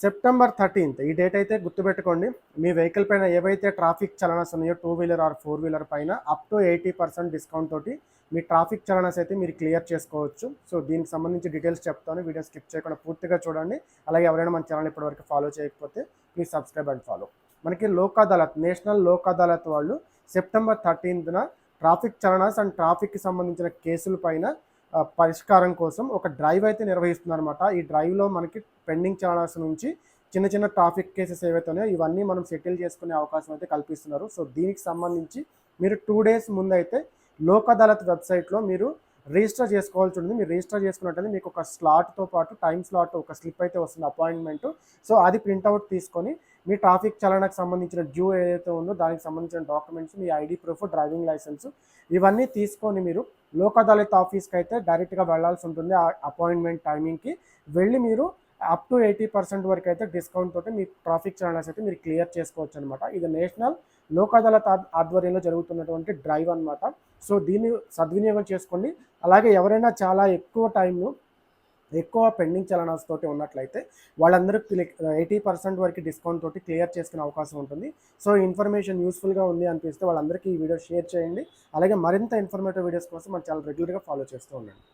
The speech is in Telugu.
సెప్టెంబర్ థర్టీన్త్ ఈ డేట్ అయితే గుర్తుపెట్టుకోండి. మీ వెహికల్ పైన ఏవైతే ట్రాఫిక్ చలనాస్ ఉన్నాయో two wheeler or four wheeler పైన up to eighty percent discount తోటి మీ ట్రాఫిక్ చలనాస్ అయితే మీరు క్లియర్ చేసుకోవచ్చు. సో దీనికి సంబంధించి డీటెయిల్స్ చెప్తాను. వీడియో స్కిప్ చేయకుండా పూర్తిగా చూడండి. అలాగే ఎవరైనా మన ఛానల్ ఇప్పటివరకు ఫాలో చేయకపోతే ప్లీజ్ సబ్స్క్రైబ్ అండ్ ఫాలో. మనకి లోక్ అదాలత్ నేషనల్ లోక్ అదాలత్ వాళ్ళు సెప్టెంబర్ థర్టీన్త్న ట్రాఫిక్ చలనాస్ అండ్ ట్రాఫిక్కి సంబంధించిన కేసుల పైన పరిష్కారం కోసం ఒక డ్రైవ్ అయితే నిర్వహిస్తున్నారు అనమాట ఈ డ్రైవ్లో మనకి పెండింగ్ ఛానల్స్ నుంచి చిన్న చిన్న ట్రాఫిక్ కేసెస్ ఏవైతే ఉన్నాయో ఇవన్నీ మనం సెటిల్ చేసుకునే అవకాశం అయితే కల్పిస్తున్నారు. సో దీనికి సంబంధించి మీరు టూ డేస్ ముందు అయితే లోక్ అదాలత్ వెబ్సైట్లో మీరు రిజిస్టర్ చేసుకోవాల్సి ఉంటుంది. మీరు రిజిస్టర్ చేసుకున్నట్టయితే మీకు ఒక స్లాట్తో పాటు టైం స్లాట్ ఒక స్లిప్ అయితే వస్తుంది అపాయింట్మెంట్ సో అది ప్రింట్అవుట్ తీసుకొని మీ ట్రాఫిక్ చలనకు సంబంధించిన డ్యూ ఏదైతే ఉందో దానికి సంబంధించిన డాక్యుమెంట్స్ మీ ఐడి ప్రూఫ్ డ్రైవింగ్ లైసెన్స్ ఇవన్నీ తీసుకొని మీరు లోక్ అదాలత్ ఆఫీస్కి అయితే డైరెక్ట్గా వెళ్ళాల్సి ఉంటుంది. ఆ అపాయింట్మెంట్ టైమింగ్కి వెళ్ళి మీరు అప్ టు ఎయిటీ పర్సెంట్ వరకు అయితే డిస్కౌంట్ తోటి మీ ట్రాఫిక్ ఛానల్స్ అయితే మీరు క్లియర్ చేసుకోవచ్చు అనమాట ఇది నేషనల్ లోక్ అదాలత్ ఆధ్వర్యంలో జరుగుతున్నటువంటి డ్రైవ్ అనమాట సో దీన్ని సద్వినియోగం చేసుకోండి అలాగే ఎవరైనా చాలా ఎక్కువ టైంను ఎక్కువ పెండింగ్ చలనాస్ తోటి ఉన్నట్లయితే వాళ్ళందరూ ఎయిటీ పర్సెంట్ వరకు డిస్కౌంట్ తోటి క్లియర్ చేసుకునే అవకాశం ఉంటుంది. సో ఇన్ఫర్మేషన్ యూస్ఫుల్గా ఉంది అనిపిస్తే వాళ్ళందరికీ ఈ వీడియో షేర్ చేయండి. అలాగే మరింత ఇన్ఫర్మేటివ్ వీడియోస్ కోసం మనం చాలా రెగ్యులర్గా ఫాలో చేస్తూ ఉండండి.